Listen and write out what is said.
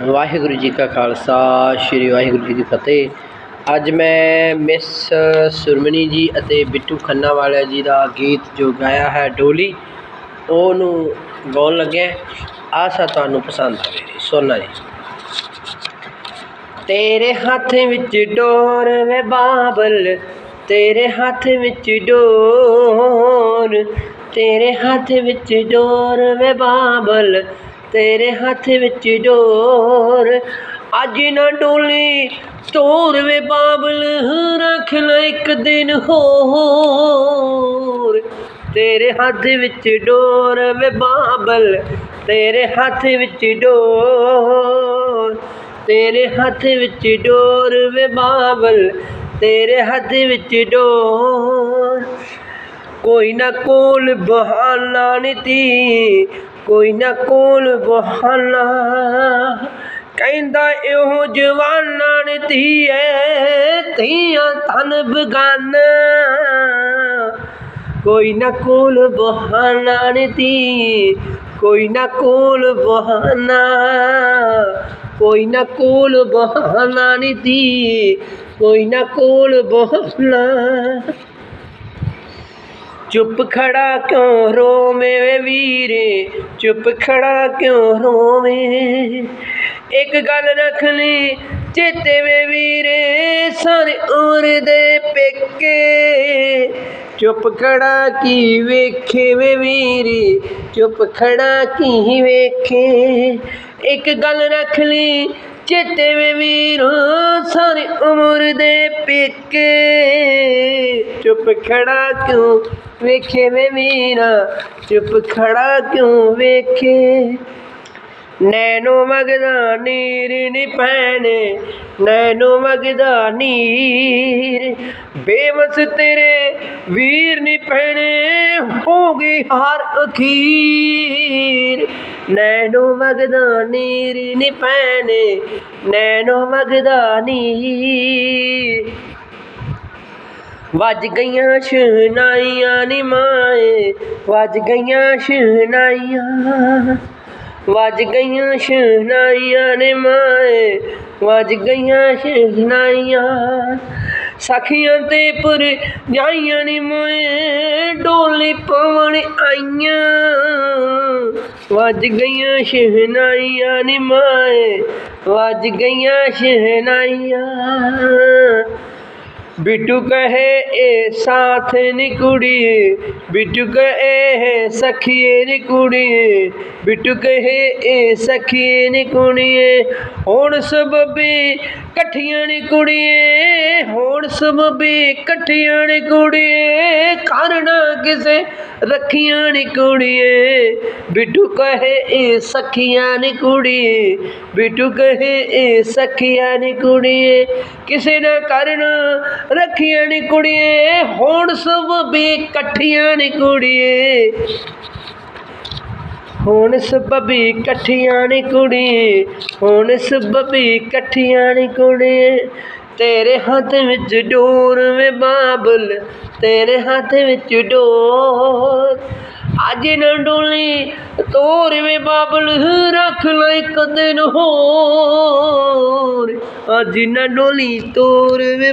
ਵਾਹਿਗੁਰੂ ਜੀ ਕਾ ਖਾਲਸਾ, ਸ੍ਰੀ ਵਾਹਿਗੁਰੂ ਜੀ ਕੀ ਫਤਿਹ। ਅੱਜ ਮੈਂ ਮਿਸ ਸੁਰਮਨੀ ਜੀ ਅਤੇ ਬਿੱਟੂ ਖੰਨਾ ਵਾਲਾ ਜੀ ਦਾ ਗੀਤ ਜੋ ਗਾਇਆ ਹੈ ਡੋਲੀ, ਉਹਨੂੰ ਗਾਉਣ ਲੱਗਿਆ ਆਸਾ ਤੁਹਾਨੂੰ ਪਸੰਦ ਆਵੇ ਸੁਣਨਾ ਜੀ। ਤੇਰੇ ਹੱਥ ਵਿੱਚ ਡੋਰ ਵੇ ਬਾਬਲ, ਤੇਰੇ ਹੱਥ ਵਿੱਚ ਡੋਰ, ਤੇਰੇ ਹੱਥ ਵਿੱਚ ਡੋਰ ਵੇ ਬਾਬਲ ਤੇਰੇ ਹੱਥ ਵਿੱਚ ਡੋਰ ਅੱਜ ਨਾ ਡੋਲੀ ਤੋਰ ਵੇ ਬਾਬਲ, ਰੱਖ ਲੈ ਇੱਕ ਦਿਨ ਹੋਰ। ਤੇਰੇ ਹੱਥ ਵਿੱਚ ਡੋਰ ਵੇ ਬਾਬਲ, ਤੇਰੇ ਹੱਥ ਵਿੱਚ ਡੋਰ। ਤੇਰੇ ਹੱਥ ਵਿੱਚ ਡੋਰ ਵੇ ਬਾਬਲ, ਤੇਰੇ ਹੱਥ ਵਿੱਚ ਡੋਰ। ਕੋਈ ਨਾ ਕੋਲ ਬਹਾਨਾ ਨਹੀਂ ਤੀ ਕੋਈ ਨਾ ਕੋਲ ਬਹਾਨਾ। ਕਹਿੰਦਾ ਇਹੋ ਜਵਾਨਾਂ ਨੀ ਧੀਏ, ਧੀਆਂ ਤਨ ਬਗਾਨਾ। ਕੋਈ ਨਾ ਕੋਲ ਬਹਾਨਾ ਨੀ ਧੀ ਕੋਈ ਨਾ ਕੋਲ ਬਹਾਨਾ। ਕੋਈ ਨਾ ਕੋਲ ਬਹਾਨਾ ਨਹੀਂ ਧੀ ਕੋਈ ਨਾ ਕੋਲ ਬਹਾਨਾ। ਚੁੱਪ ਖੜਾ ਕਿਉਂ ਰੋਵੇਂ ਵੇ ਵੀਰੇ? ਚੁੱਪ ਖੜਾ ਕਿਉਂ ਰੋਵੇਂ? ਇੱਕ ਗੱਲ ਰੱਖ ਲਈ, ਚੇਤੇ ਵੇ ਵੀਰੇ, ਸਾਰੇ ਉਮਰ ਦੇ ਪੇਕੇ। ਚੁੱਪ ਖੜਾ ਕੀ ਵੇਖੇ ਵੇ ਵੀਰੇ? ਚੁੱਪ ਖੜਾ ਕੀ ਵੇਖੇ? ਇੱਕ ਗੱਲ ਰੱਖ ਲਈ, ਚੇਤੇ ਵੇ ਵੀਰੋ ਸਾਰੀ ਉਮਰ ਦੇ ਪੇਕੇ। ਚੁੱਪ ਖੜਾ ਕਿਉਂ ਵੇਖੇ ਵੇ ਮੀਰਾ? ਚੁੱਪ ਖੜਾ ਕਿਉਂ ਵੇਖੇ? ਨੈਣੋ ਮਗਦਾ ਨੀਰ ਨੀ ਪੈਣੇ ਨੈਣੋ ਮਗਦਾ ਨੀਰ ਬੇਵਸ ਤੇਰੇ ਵੀਰ ਨੀ ਪੈਣੇ ਹੋ ਗਈ ਹਾਰ ਅਖੀਰ। ਨੈਣੋ ਮਗਦਾ ਨੀਰ ਨੀ ਪੈਣੇ ਨੈਣੋ ਮਗਦਾ ਨੀਰ ਵੱਜ ਗਈਆਂ ਸ਼ਹਨਾਈਆਂ ਨੀ ਮਾਏ, ਵੱਜ ਗਈਆਂ ਸ਼ਹਨਾਈਆਂ ਵੱਜ ਗਈਆਂ ਸ਼ਹਨਾਈਆਂ ਨੇ ਮਾਏ, ਵੱਜ ਗਈਆਂ ਸ਼ਹਨਾਈਆਂ। ਸਖੀਆਂ ਤੇ ਪੁਰ ਜਾਈਆਂ ਨੀ ਮੋਏ, ਡੋਲੀ ਪਵਣ ਆਈਆਂ। ਵੱਜ ਗਈਆਂ ਸ਼ਹਨਾਈਆਂ ਨੀ ਮਾਏ, ਵੱਜ ਗਈਆਂ ਸ਼ਹਨਾਈਆਂ। ਬਿੱਟੂ ਕਹੇ ਇਹ ਸਾਥ ਨੀ ਕੁੜੀਏ ਬਿੱਟੂ ਕਹੇ ਸਖੀਏ ਨੀ ਕੁੜੀਏ ਬਿੱਟੂ ਕਹੇ ਇਹ ਸਖੀਏ ਨੀ ਕੁੜੀਏ ਹੁਣ ਸਬਬੀ ਇਕੱਠੀਆਂ ਨੀ ਕੁੜੀਏ ਹੁਣ ਸਬਬੀ ਇਕੱਠੀਆਂ ਨੀ ਕੁੜੀਏ ਕਰਨਾ ਕਿਸੇ ਰੱਖੀਆਂ ਨੀ ਕੁੜੀਏ ਬਿੱਟੂ ਕਹੇ ਇਹ ਸਖੀਆਂ ਨੀ ਕੁੜੀਏ ਬਿੱਟੂ ਕਹੇ ਇਹ ਰੱਖੀਆਂ ਨੀ ਕੁੜੀਏ, ਹੁਣ ਸਭ ਵੀ ਇਕੱਠੀਆਂ ਨੀ ਕੁੜੀਏ। ਹੁਣ ਸਬਬੀ ਇਕੱਠੀਆਂ ਨੀ ਕੁੜੀਏ, ਹੁਣ ਸਬਬੀ ਇਕੱਠੀਆਂ ਨੀ ਕੁੜੀਏ। ਤੇਰੇ ਹੱਥ ਵਿੱਚ ਡੋਰ ਵੇ ਬਾਬਲ, ਤੇਰੇ ਹੱਥ ਵਿੱਚ ਡੋਰ। ਅੱਜ ਨਾ ਡੋਲੀ, ਤੋਰ ਵੇ ਬਾਬਲ, ਰੱਖ ਲੈ ਇੱਕ ਦਿਨ ਹੋਰ। ਅੱਜ ਨਾ ਡੋਲੀ, ਤੋਰ ਵੇ